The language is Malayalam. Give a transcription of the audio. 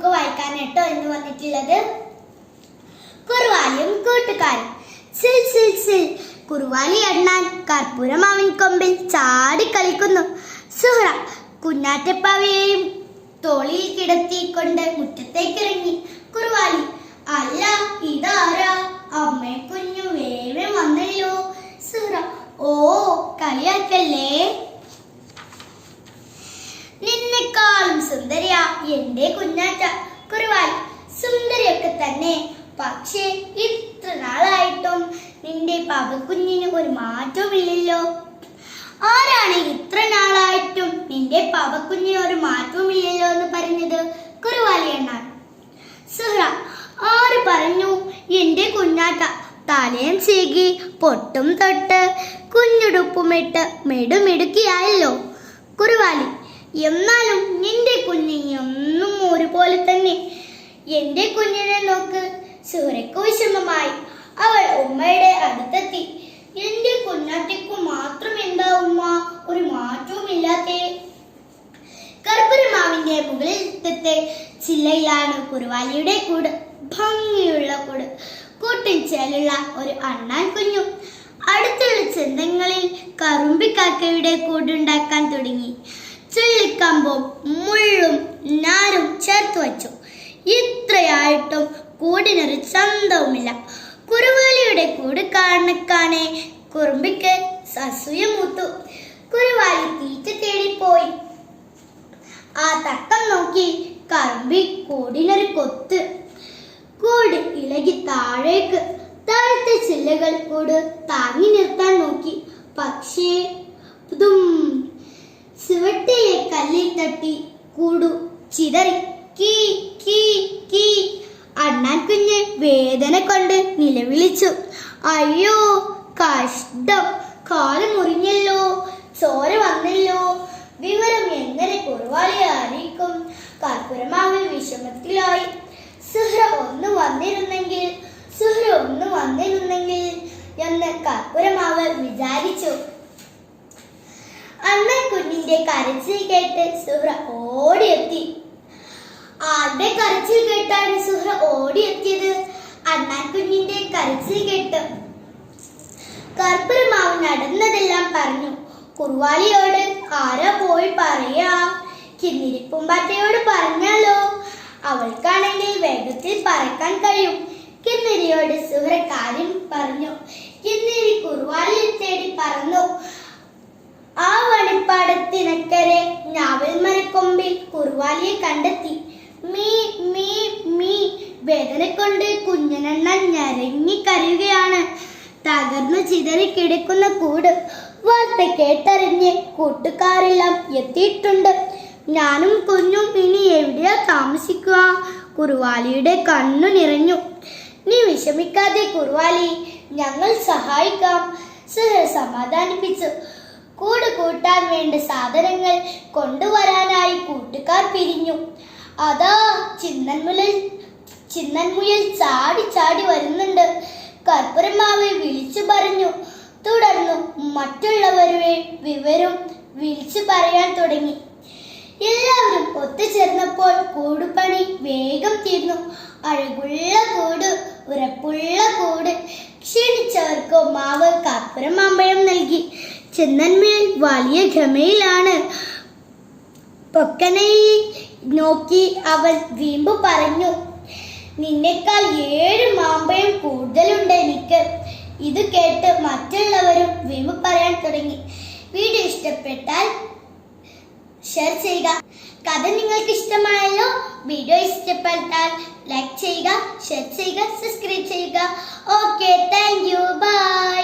ബുക്ക് വായിക്കാനായിട്ടോ എന്ന് വന്നിട്ടുള്ളത്. കുറുവാലിയും കൂട്ടുകാരും. സിൽ സിൽ സിൽ കുറുവാലി എണ്ണാൻ കർപ്പൂരം അവൻ കൊമ്പിൽ ചാടി കളിക്കുന്നു. സുഹ്ര കുഞ്ഞാറ്റപ്പാവയെയും തോളിൽ കിടത്തിക്കൊണ്ട് മുറ്റത്തേക്ക് ഇറങ്ങി. കുറുവാലി അല്ല ഇതാരാ? അമ്മേ കുഞ്ഞു വേറെ വന്നല്ലോ. സുഹ്ര ഓ കളിയാക്കല്ലേ? നിന്നെക്കാളും സുന്ദരിയാ എന്റെ സുന്ദരിയൊക്കെ തന്നെ. പക്ഷേ ഇത്ര നാളായിട്ടും നിന്റെ പവക്കുഞ്ഞിന് ഒരു മാറ്റവുമില്ലല്ലോ ആരാണ് ഇത്ര നാളായിട്ടും നിന്റെ പവക്കുഞ്ഞിന് ഒരു മാറ്റവുമില്ലല്ലോ എന്ന് പറഞ്ഞത്? കുറുവാലി സുഹ്ര ആര് പറഞ്ഞു? എന്റെ കുഞ്ഞാട്ട തലയും ചീകി പൊട്ടും തൊട്ട് കുഞ്ഞുടുപ്പുമിട്ട് മെടുമിടുക്കിയായല്ലോ. കുറുവാലി എന്നാലും നിന്റെ കുഞ്ഞിന് ഒന്നും ഒരുപോലെ തന്നെ എന്റെ കുഞ്ഞിനെ നോക്ക്. സുഹറയ്ക്ക് വിഷമമായി അവൾ ഉമ്മയുടെ അടുത്തെത്തി. എന്റെ കുഞ്ഞാറ്റയ്ക്കു മാത്രം എന്താ ഉമ്മ? ഒരു മാറ്റവുമില്ലാത്തേ. കർപ്പൂരമാവിന്റെ മുകളിലത്തെ ചില്ലയിലാണ് കുറുവാലിയുടെ കൂട്. ഭംഗിയുള്ള കൂട്. കൂട്ടിൽ ചേലുള്ള ഒരു അണ്ണാൻ കുഞ്ഞു. അടുത്തുള്ള ചെന്തങ്ങളിൽ കറുമ്പിക്കാക്കയുടെ കൂടുണ്ടാക്കാൻ തുടങ്ങി. ചുള്ളിക്കമ്പും മുള്ളും കൂടിനൊരു ചന്തവുമില്ല. കുറുവാലിയുടെ കൂട് കാണക്കാണെ. കുറുമ്പിക്ക് അസൂയ മൂത്തു. കുറുവാലി തീറ്റ തേടിപ്പോയി. ആ തക്കം നോക്കി കറുമ്പി കൂടിനൊരു കൊത്ത്. കൂട് ഇളകി താഴേക്ക്. താഴത്തെ ചില്ലകൾ കൂട് താങ്ങി നിർത്താൻ നോക്കി. പക്ഷേ പുതും ചുവട്ടിലെ കല്ലിൽ തട്ടി കൂടു ചിതറി. കീ കീ കീ. വേദന കൊണ്ട് നിലവിളിച്ചു. അയ്യോ കഷ്ടം. കാൽ മുറിഞ്ഞല്ലോ. ചോര വന്നല്ലോ. വിവരം എങ്ങനെ കുറുവാളിയെ അറിയിക്കും. കർപ്പുരമാവിൽ വിഷമത്തിലായി. സുഹ്ര ഒന്ന് വന്നിരുന്നെങ്കിൽ സുഹ്ര ഒന്ന് വന്നിരുന്നെങ്കിൽ എന്ന് കർപ്പുരമാവ് വിചാരിച്ചു. അണ്ണൻ കുഞ്ഞിന്റെ കരച്ചിൽ കേട്ട് സുഹ്ര ഓടിയെത്തി. ആരുടെ കരച്ചിൽ കേട്ടാണ് സുഹ്ര ഓടിയെത്തിയത്? അണ്ണാൻ കുഞ്ഞിന്റെ കരച്ചിൽ കേട്ട് കർപ്പൂരമാവ് നടന്നതെല്ലാം പറഞ്ഞു. കുറുവാലിയോട് ആരാ പോയി പറയാ? കിന്നിരിപ്പുമ്പാറ്റയോട് പറഞ്ഞാലോ? അവൾക്കാണെങ്കിൽ വേഗത്തിൽ പറക്കാൻ കഴിയും കിന്നിരിയോട് സുഹൃ കാര്യം പറഞ്ഞു. കിന്നിരി കുറുവാലിയെ തേടി പറഞ്ഞു ആ വണിപ്പാടത്തിനക്കരെ ഞാവൽ മരക്കൊമ്പിൽ കുറുവാലിയെ കണ്ടെത്തി. വേദന കൊണ്ട് കുഞ്ഞനെണ്ണൻ ഞരങ്ങി കരയുകയാണ്. തകർന്നു ചിതറി കിടക്കുന്ന കൂട് വാർത്ത കേട്ടറിഞ്ഞ് കൂട്ടുകാരെല്ലാം എത്തിയിട്ടുണ്ട്. ഞാനും കുഞ്ഞും ഇനി എവിടെയാ താമസിക്കുക? കുറുവാലിയുടെ കണ്ണു നിറഞ്ഞു. നീ വിഷമിക്കാതെ കുറുവാലി ഞങ്ങൾ സഹായിക്കാം സുഹൃ സമാധാനിപ്പിച്ചു. കൂട് കൂട്ടാൻ വേണ്ട സാധനങ്ങൾ കൊണ്ടുവരാനായി കൂട്ടുകാർ പിരിഞ്ഞു. അതാ ചിന്നൻമുയൽ ചിന്നൻമുയൽ ചാടി ചാടി വരുന്നുണ്ട്. കർപ്പൂരമാവ് വിളിച്ചു പറഞ്ഞു. തുടർന്നു മറ്റുള്ളവരുടെ വിവരം വിളിച്ചു പറയാൻ തുടങ്ങി. എല്ലാവരും ഒത്തുചേർന്നപ്പോൾ കൂടുപണി വേഗം തീർന്നു. അഴകുള്ള കൂട് ഉറപ്പുള്ള കൂട്. ക്ഷീണിച്ചവർക്ക് മാവ് കപ്പുരം അമ്മയും നൽകി. ചെന്നന്മേൽ വലിയ ഗമയിലാണ്. പൊക്കനയിൽ നോക്കി അവൻ വീമ്പ് പറഞ്ഞു. നിന്നേക്കാൾ ഏഴ് മാമ്പഴം കൂടുതലുണ്ട് എനിക്ക്. ഇത് കേട്ട് മറ്റുള്ളവരും വീമ്പ് പറയാൻ തുടങ്ങി. വീഡിയോ ഇഷ്ടപ്പെട്ടാൽ ഷെയർ ചെയ്യുക. കഥ നിങ്ങൾക്ക് ഇഷ്ടമായല്ലോ? വീഡിയോ ഇഷ്ടപ്പെട്ടാൽ ലൈക്ക് ചെയ്യുക ഷെയർ ചെയ്യുക സബ്സ്ക്രൈബ് ചെയ്യുക. Okay thank you bye